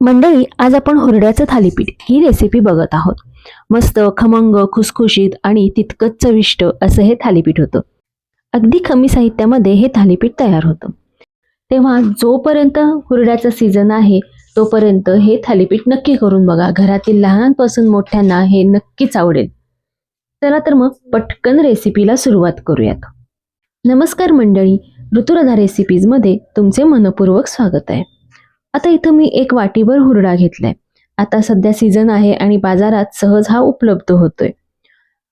मंडळी आज आपण हुरड्याचं थालीपीठ ही रेसिपी बघत आहोत. मस्त खमंग खुसखुशीत आणि तितकंच चविष्ट असं हे थालीपीठ होतं. अगदी कमी साहित्यामध्ये हे थालीपीठ तयार होतं. तेव्हा जोपर्यंत हुरड्याचं सीझन आहे तोपर्यंत हे थालीपीठ नक्की करून बघा. घरातील लहानांपासून मोठ्यांना हे नक्कीच आवडेल. चला तर मग पटकन रेसिपीला सुरुवात करूयात. नमस्कार मंडळी ऋतुराधा रेसिपीजमध्ये तुमचे मनपूर्वक स्वागत आहे. आता इथं मी एक वाटीभर हुरडा घेतलाय. आता सध्या सीझन आहे आणि बाजारात सहज हा उपलब्ध होतोय.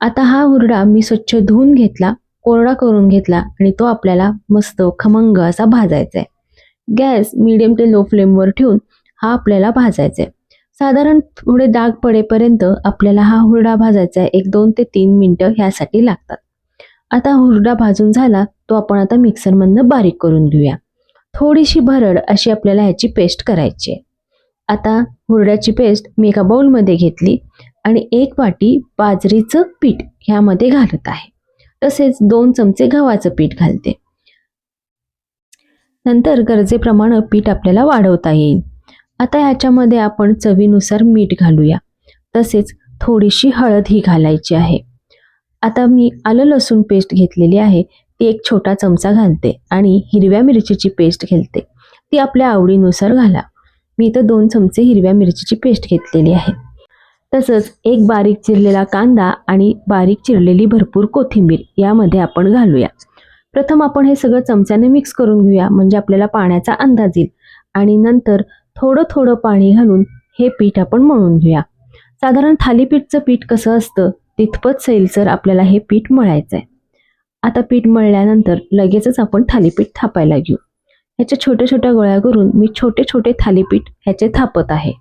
आता हा हुरडा मी स्वच्छ धुवून घेतला कोरडा करून घेतला आणि तो आपल्याला मस्त खमंग असा भाजायचा आहे गॅस मिडियम ते लो फ्लेमवर ठेवून हा आपल्याला भाजायचा आहे साधारण थोडे डाग पडेपर्यंत आपल्याला हा हुरडा भाजायचा आहे एक दोन ते तीन मिनटं ह्यासाठी लागतात. आता हुरडा भाजून झाला तो आपण आता मिक्सरमधनं बारीक करून घेऊया. थोडीशी भरड अशी आपल्याला ह्याची पेस्ट करायची आहे. आता हुरड्याची पेस्ट मी एका बाउलमध्ये घेतली आणि एक वाटी बाजरीचं पीठ ह्यामध्ये घालत आहे. तसेच दोन चमचे गव्हाचं पीठ घालते. नंतर गरजेप्रमाणे पीठ आपल्याला वाढवता येईल. आता ह्याच्यामध्ये आपण चवीनुसार मीठ घालूया. तसेच थोडीशी हळद ही घालायची आहे. आता मी आलं लसूण पेस्ट घेतलेली आहे. ती एक छोटा चमचा घालते आणि हिरव्या मिरचीची पेस्ट घालते. ती आपल्या आवडीनुसार घाला. मी इथं दोन चमचे हिरव्या मिरचीची पेस्ट घेतलेली आहे. तसंच एक बारीक चिरलेला कांदा आणि बारीक चिरलेली भरपूर कोथिंबीर यामध्ये आपण घालूया. प्रथम आपण हे सगळं चमच्याने मिक्स करून घेऊया म्हणजे आपल्याला पाण्याचा अंदाज येईल. आणि नंतर थोडं थोडं पाणी घालून हे पीठ आपण मळून घेऊया. साधारण थालीपीठचं पीठ कसं असतं तितपत सैलसर आपल्याला हे पीठ मळायचं आहे आता पीठ मळल्यानंतर लगेचच आपण थालीपीठ थापायला घेऊ. ह्याच्या छोट्या छोट्या गोळ्या करून मी छोटे छोटे थालीपीठ ह्याचे थापत आहे.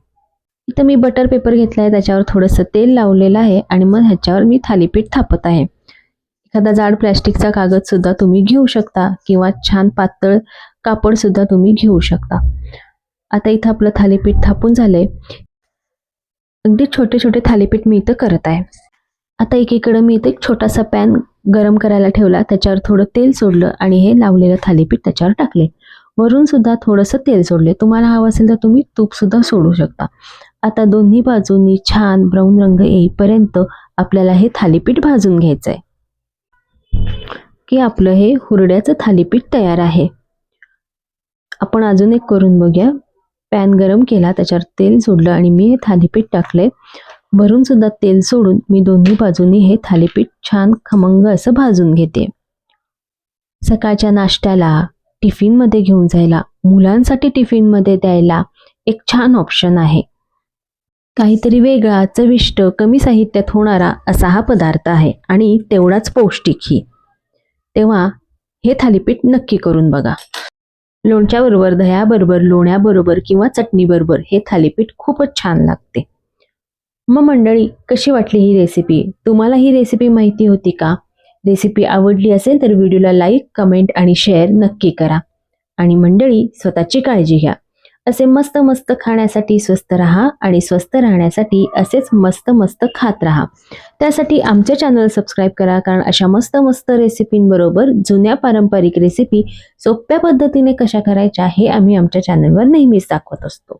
इथं मी बटर पेपर घेतला आहे त्याच्यावर थोडंसं तेल लावलेलं आहे आणि मग ह्याच्यावर मी थालीपीठ थापत आहे. एखादा जाड प्लॅस्टिकचा कागद सुद्धा तुम्ही घेऊ शकता किंवा छान पातळ कापड सुद्धा तुम्ही घेऊ शकता. आता इथं आपलं थालीपीठ थापून झालंय. अगदी छोटे छोटे थालीपीठ मी इथं करत आहे. आता एकीकडे मी इथे एक छोटासा पॅन गरम करायला ठेवला. त्याच्यावर थोडं तेल सोडलं आणि हे लावलेलं थालीपीठ त्याच्यावर टाकले. वरून सुद्धा थोडंसं तेल सोडले. तुम्हाला हवं असेल तर तुम्ही तूप सुद्धा सोडू शकता. आता दोन्ही बाजूंनी छान ब्राऊन रंग येईपर्यंत आपल्याला हे थालीपीठ भाजून घ्यायचं आहे की आपलं हे हुरड्याचं थालीपीठ तयार आहे. आपण अजून एक करून बघूया. पॅन गरम केला त्याच्यावर तेल सोडलं आणि मी हे थालीपीठ टाकले भरून सुद्धा तेल सोडून मी दोन्ही बाजूनी हे थालीपीठ छान खमंग असं भाजून घेते. सकाळच्या नाश्त्याला टिफिनमध्ये घेऊन जायला मुलांसाठी टिफिनमध्ये द्यायला एक छान ऑप्शन आहे. काहीतरी वेगळा चविष्ट कमी साहित्यात होणारा असा हा पदार्थ आहे आणि तेवढाच पौष्टिकही तेव्हा हे थालीपीठ नक्की करून बघा. लोणच्याबरोबर दह्याबरोबर लोण्याबरोबर किंवा चटणीबरोबर हे थालीपीठ खूपच छान लागते. मग मंडळी कशी वाटली ही रेसिपी तुम्हाला ही रेसिपी माहिती होती का? रेसिपी आवडली असेल तर व्हिडिओला लाईक कमेंट आणि शेअर नक्की करा. आणि मंडळी स्वतःची काळजी घ्या. असे मस्त मस्त खाण्यासाठी स्वस्त राहा आणि स्वस्त राहण्यासाठी असेच मस्त मस्त खात राहा. त्यासाठी आमचे चॅनल सबस्क्राईब करा कारण अशा मस्त मस्त रेसिपींबरोबर जुन्या पारंपरिक रेसिपी सोप्या पद्धतीने कशा करायच्या हे आम्ही आमच्या चॅनलवर नेहमीच दाखवत असतो.